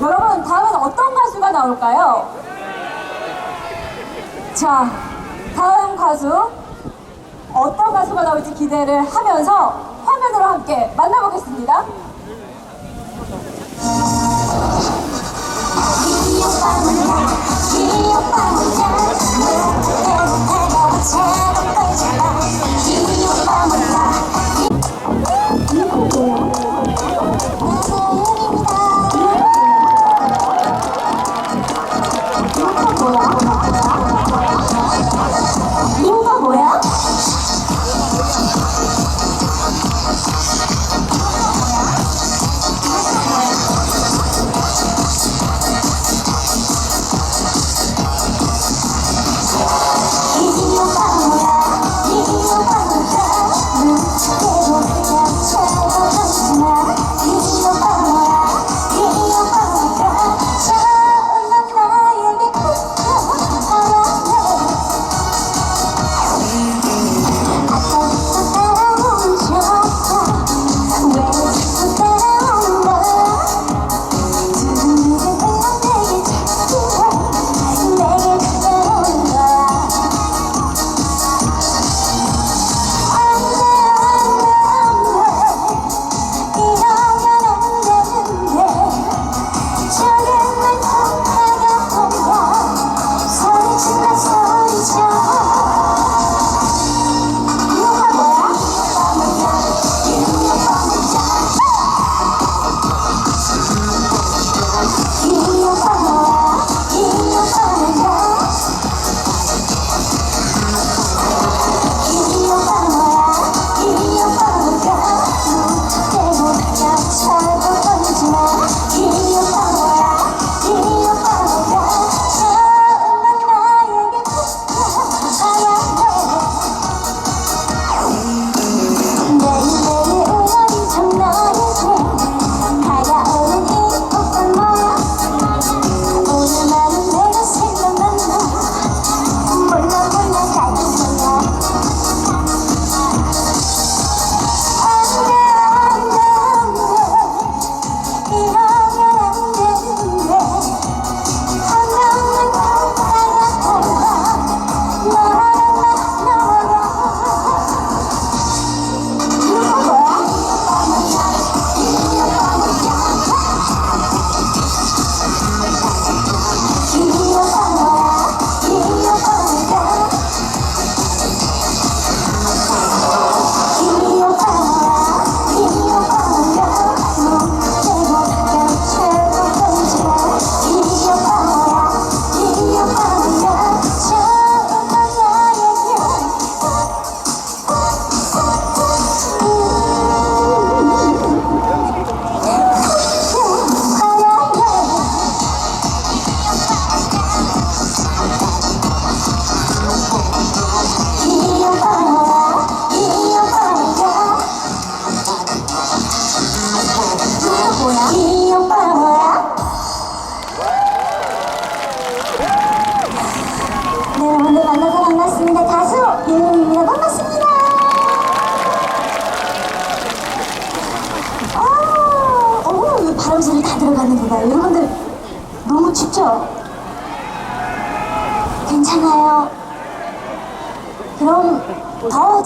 여러분 다음엔 어떤 가수가 나올까요? 자, 다음 가수 어떤 가수가 나올지 기대를 하면서 화면으로 함께 만나보겠습니다. 이 오빠 몰라 이 오빠 몰라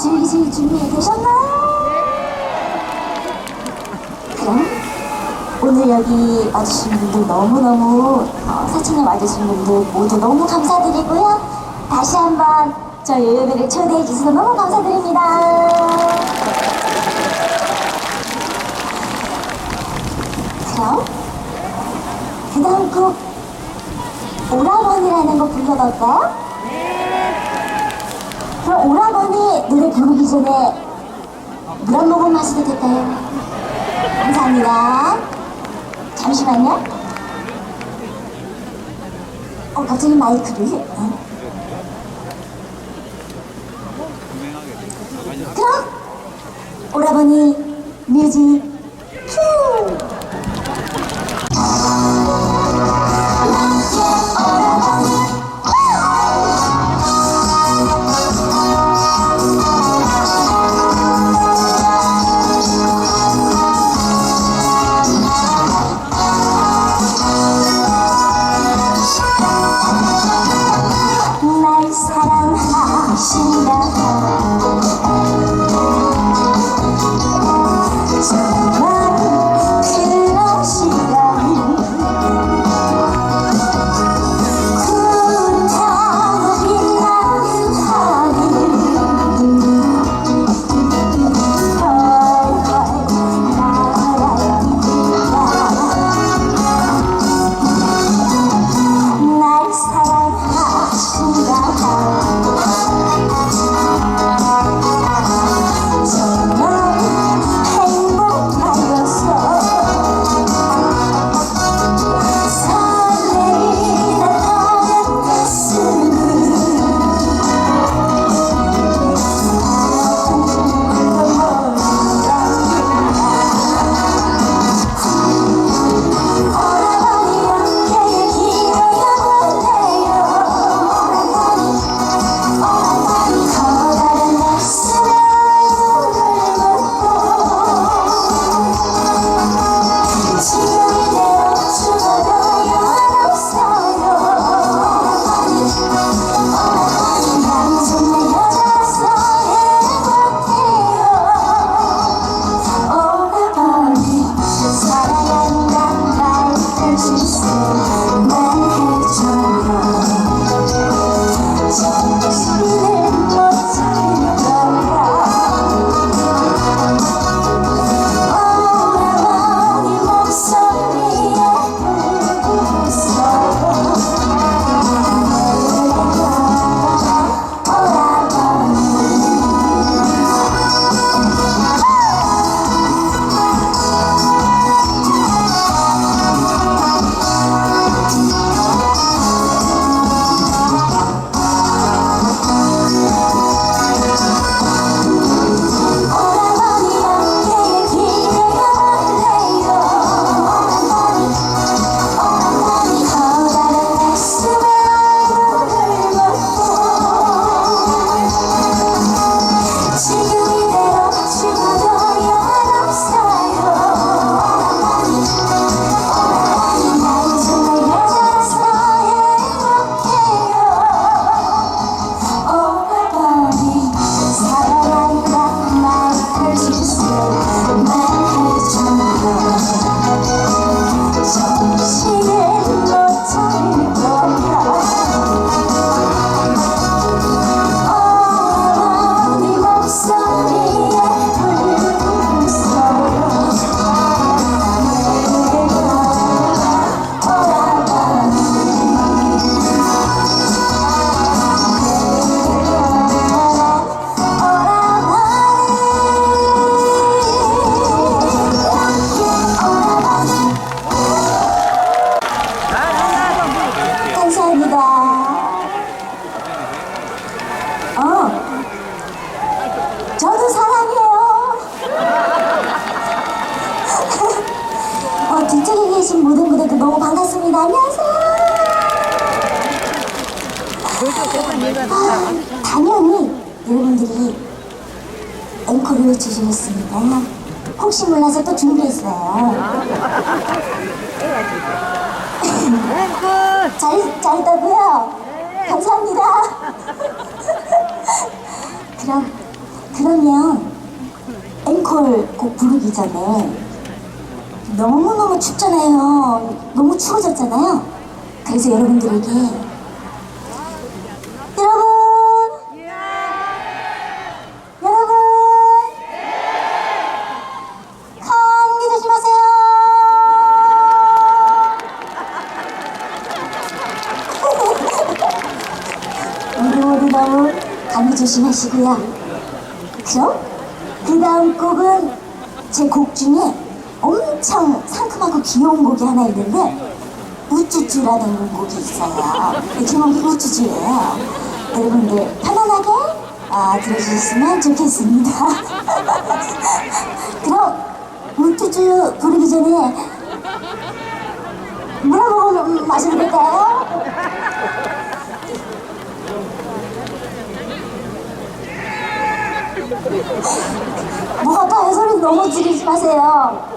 즐기실 준비 되셨나요? 그럼 오늘 여기 와주신 분들 너무너무 어, 사칭에 와주신 분들 모두 너무 감사드리고요. 다시 한번 저 요요백을 초대해 주셔서 너무 감사드립니다. 그럼 그 다음 곡 오라버니라는 거 불러볼까요? 그럼 오라 부르기 전에 물한 모금 마셔도 될까요? 감사합니다. 잠시만요. 어, 갑자기 마이크를. 어. 그럼 오라버니 뮤직 추워졌잖아요. 그래서 여러분들에게 여러분 여러분 감기 조심하세요. 모두 모두 너무 감기 조심하시고요. 그죠? 그 다음 곡은 제 곡 중에 엄청 상큼하고 귀여운 곡이 하나 있는데 푸찌찌라는 곡이 있어요. 주문 푸찌찌예요. 여러분들 편안하게 아, 들어주셨으면 좋겠습니다. 그럼 문투주 부르기 전에 뭐라고 마시면 될까요? 뭐가 다 해설이 너무 지르지 마세요.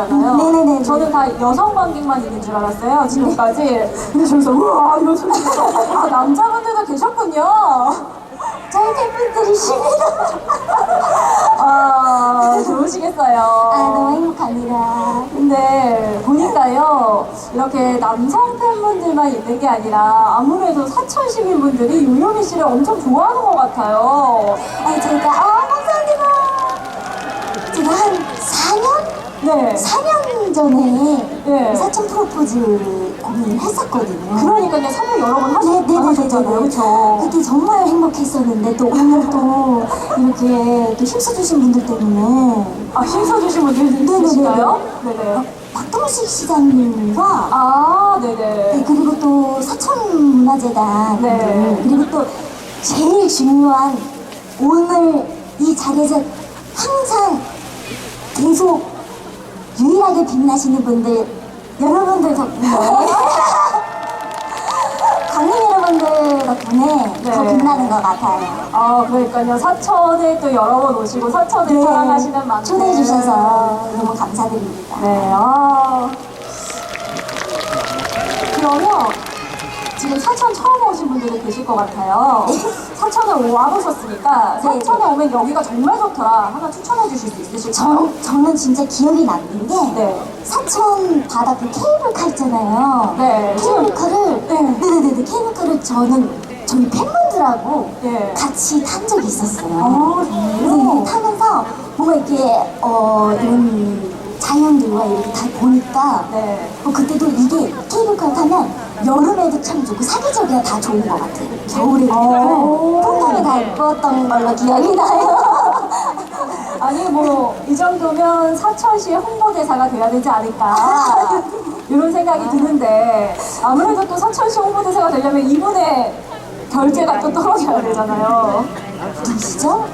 알았잖아요. 네네네. 저는 다 여성 관객만 있는 줄 알았어요, 지금까지. 근데 저기서, 우와, 이런 소리. 아, 남자분들도 계셨군요. 저희 팬분들이십니다. 아, 좋으시겠어요. 아, 너무 행복합니다. 근데 보니까요 이렇게 남성 팬분들만 있는 게 아니라 아무래도 사천 시민분들이 유요미 씨를 엄청 좋아하는 것 같아요. 아, 제가, 아, 감사합니다. 제가 한 4년? 네. 4년 전에 네. 사촌 프로포즈 공연을 했었거든요. 그러니까요 참여 여러 번 하셨, 네, 네, 네, 하셨잖아요, 네, 그렇죠? 그때 정말 행복했었는데 또 오늘 또 이렇게 또 힘써주신 분들 때문에 아 힘써주신 분들 네 네 네. 있으실까요? 네네. 박동식 시장님과 아 네, 네네. 그리고 또 사천문화재단 네. 분들, 그리고 또 제일 중요한 오늘 이 자리에서 항상 계속 유일하게 빛나시는 분들 여러분들 덕분에 관객 여러분들 덕분에 더 네. 빛나는 것 같아요. 아 그러니까요 사천에 또 여러 번 오시고 사천을 사랑하시는 만큼 네. 초대해 주셔서 너무 감사드립니다. 네, 아. 그러면 지금 사천 처음 오신 분들도 계실 것 같아요. 사천에 와 보셨으니까 네. 사천에 오면 여기가 정말 좋더라. 하나 추천해 주실 수 있으실까요? 저, 저는 진짜 기억에 남는 게 네. 사천 바다 그 케이블카 있잖아요. 네. 케이블카를 네. 네네네 케이블카를 저는 저희 팬분들하고 네. 같이 탄 적이 있었어요. 아, 네? 타면서 뭔가 이렇게 어 이런 자연들과 이렇게 다 보니까 네. 어, 그때도 이게 케이블카를 타면 여름에도 참 좋고 사계절이 다 좋은 것 같아요. 겨울에도 오. 폰감이 다 예뻤던 걸로 기억이 나요. 아니 뭐 이 정도면 사천시의 홍보대사가 돼야 되지 않을까 이런 생각이 드는데 아무래도 또 사천시 홍보대사가 되려면 이분의 결제가 또 떨어져야 되잖아요. 누구시죠?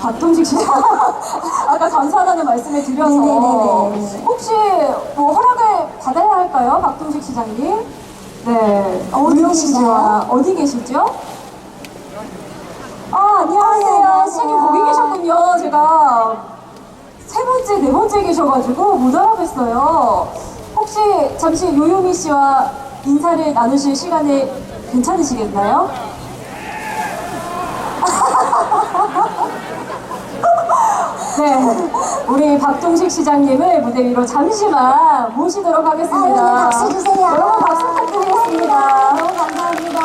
박동식 씨 아까 감사하다는 말씀을 드려서 네네네네. 혹시 뭐 허락을 받아야 할까요, 박동식 시장님? 네. 어디? 씨와 어디 계시죠? 아 네, 안녕하세요. 시장님 거기 계셨군요. 제가 세 번째, 네 번째 계셔가지고 못 알아뵀어요. 혹시 잠시 요요미 씨와 인사를 나누실 시간이 괜찮으시겠나요? 네, 우리 박동식 시장님을 무대 위로 잠시만 모시도록 하겠습니다. 아, 네, 박수 주세요. 여러분 박수 부탁드리겠습니다. 너무 감사합니다.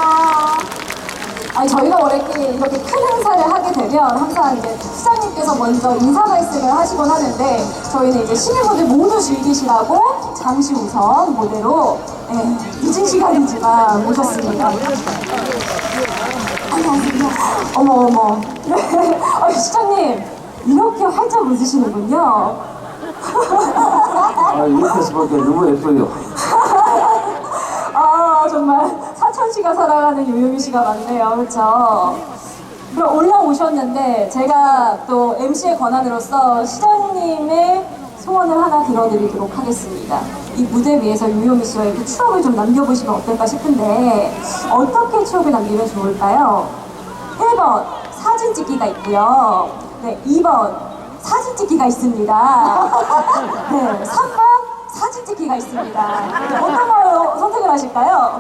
아니 저희가 원래 이렇게, 이렇게 큰 행사를 하게 되면 항상 이제 시장님께서 먼저 인사 말씀을 하시곤 하는데 저희는 이제 시민분들 모두 즐기시라고 잠시 우선 무대로 네, 늦은 시간이지만 모셨습니다. 안녕하세요. 어머 어머. 네. 아, 시장님 이렇게 활짝 웃으시는군요. 아, 이렇게 보니까 너무 예뻐요. 아 정말 사천시가 살아가는 요요미 씨가 많네요. 그렇죠? 그럼 올라오셨는데 제가 또 MC의 권한으로서 시장님의 소원을 하나 들어드리도록 하겠습니다. 이 무대 위에서 요요미 씨와 이렇게 추억을 좀 남겨보시면 어떨까 싶은데 어떻게 추억을 남기면 좋을까요? 1번 사진 찍기가 있고요. 네, 2번 사진 찍기가 있습니다. 네, 3번 사진 찍기가 있습니다. 네, 어떤 걸 선택을 하실까요?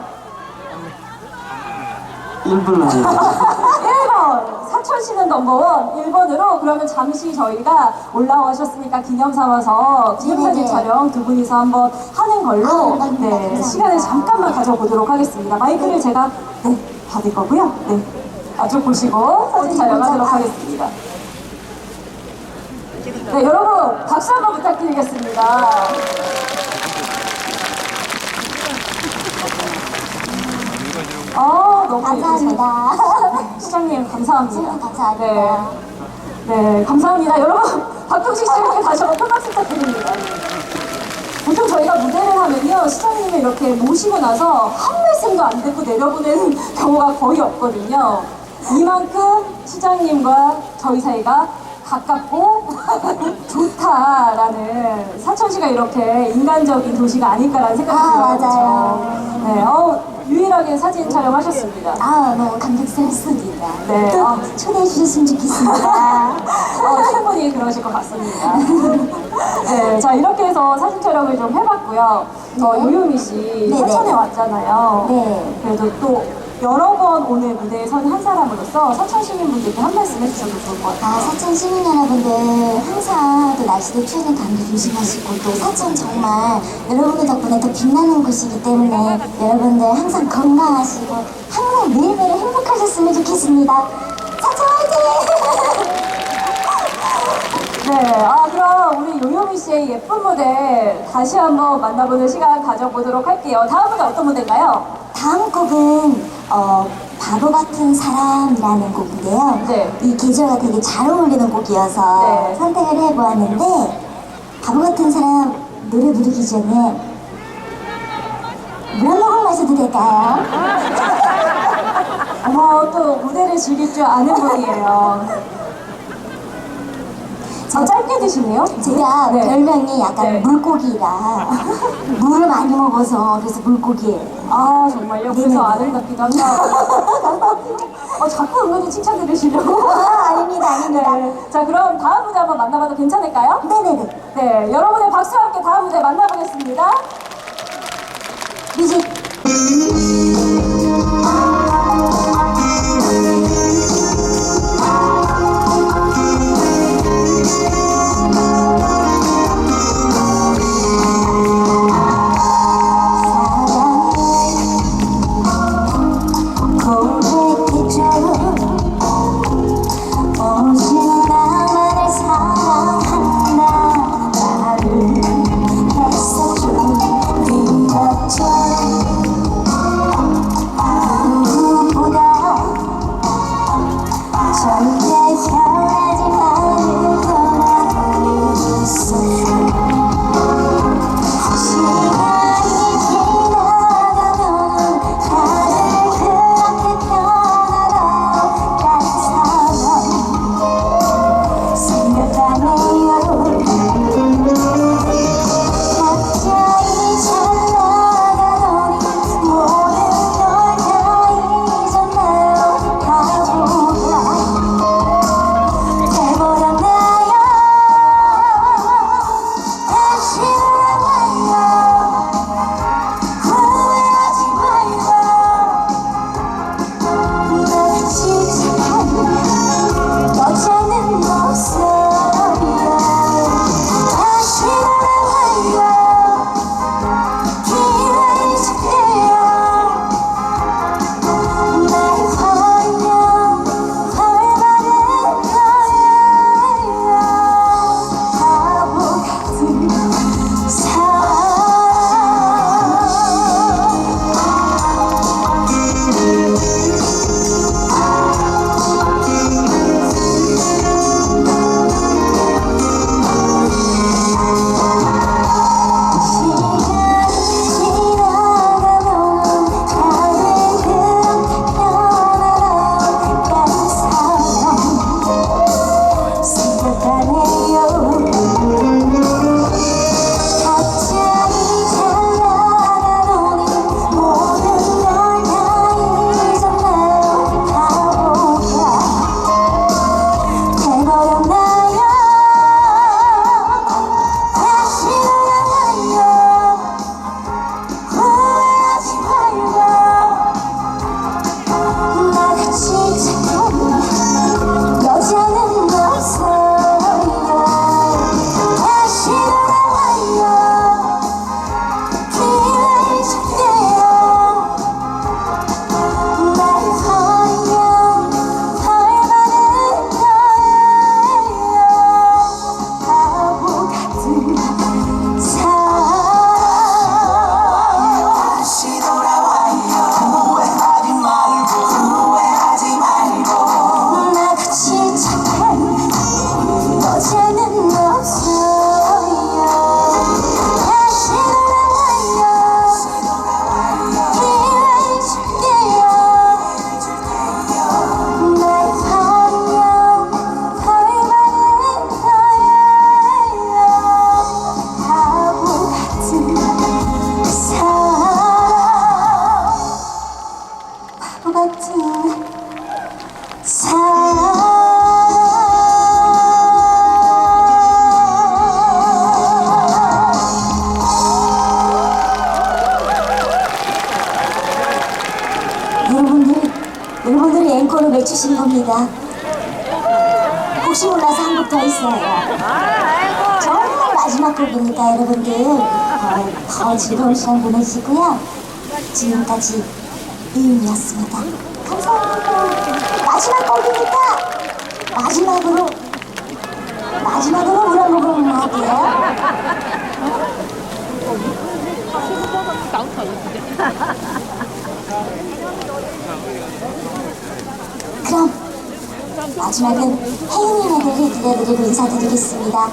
1분 하세요. 1번 사천시는 넘버원 1번으로 그러면 잠시 저희가 올라오셨으니까 기념 삼아서 기념사진 네네네. 촬영 두 분이서 한번 하는 걸로 아. 네, 감사합니다. 시간을 잠깐만 가져보도록 하겠습니다. 마이크를 제가 네 받을 거고요. 네. 아주 보시고 사진 촬영하도록. 하겠습니다. 네, 여러분 박수 한번 부탁드리겠습니다. 아, 너무 감사합니다. 시장님 감사합니다. 시장님 감사합니다. 네, 네 감사합니다. 여러분 박동식 씨에게 다시 한번 큰 박수 부탁드립니다. 보통 저희가 무대를 하면요 시장님을 이렇게 모시고 나서 한 말씀도 안 듣고 내려보내는 경우가 거의 없거든요. 이만큼 시장님과 저희 사이가 가깝고 좋다라는 사천시가 이렇게 인간적인 도시가 아닐까라는 생각이 아, 들어요. 맞아요. 그렇죠? 네, 어, 유일하게 사진 촬영하셨습니다. 아 너무 감격스럽습니다. 네, 또 아. 초대해 주셨으면 좋겠습니다. 어, 충분히 그러실 것 같습니다. 네, 자 이렇게 해서 사진 촬영을 좀 해봤고요. 어, 네. 요요미 씨 네, 사천에 네. 왔잖아요. 네. 그래도 또 여러 번 오늘 무대에 선 한 사람으로서 사천 시민분들께 한 말씀 해주셔도 좋을 것 같아요. 아, 사천 시민 여러분들 항상 또 날씨도 추운 감기 조심하시고 또 사천 정말 여러분들 덕분에 또 빛나는 곳이기 때문에 여러분들 항상 건강하시고 항상 매일매일 행복하셨으면 좋겠습니다. 사천 화이팅! 네, 아 그럼 우리 요요미 씨의 예쁜 무대 다시 한번 만나보는 시간 가져보도록 할게요. 다음 무대 어떤 무대인가요? 다음 곡은 어, 바보 같은 사람이라는 곡인데요. 네. 이 계절과 되게 잘 어울리는 곡이어서 네. 선택을 해보았는데 바보 같은 사람 노래 부르기 전에 물 한 모금 마셔도 될까요? 어머 또 무대를 즐길 줄 아는 분이에요. 아, 짧게 드시네요? 제가 네. 별명이 약간 네. 물고기라 물을 많이 먹어서 그래서 물고기예요. 아 정말요? 그래서 네네. 아들 같기도 한다. 어, 자꾸 은근히 칭찬 들으시려고. 아, 아닙니다, 아닙니다. 네. 자 그럼 다음 무대 한번 만나봐도 괜찮을까요? 네네네. 네, 여러분의 박수와 함께 다음 무대 만나보겠습니다. 뮤직 겁니다. 혹시 몰라서 한 곡 더 있어요. 정말 마지막 곡이니까 여러분들 어, 더 즐거운 시간 보내시고요. 지금까지 이은이었습니다. 감사합니다. 마지막 곡이니까 마지막으로 마지막으로 물 한 모금 할게요. 그럼 마지막은 혜윤이 노래를 들려드리고 인사드리겠습니다.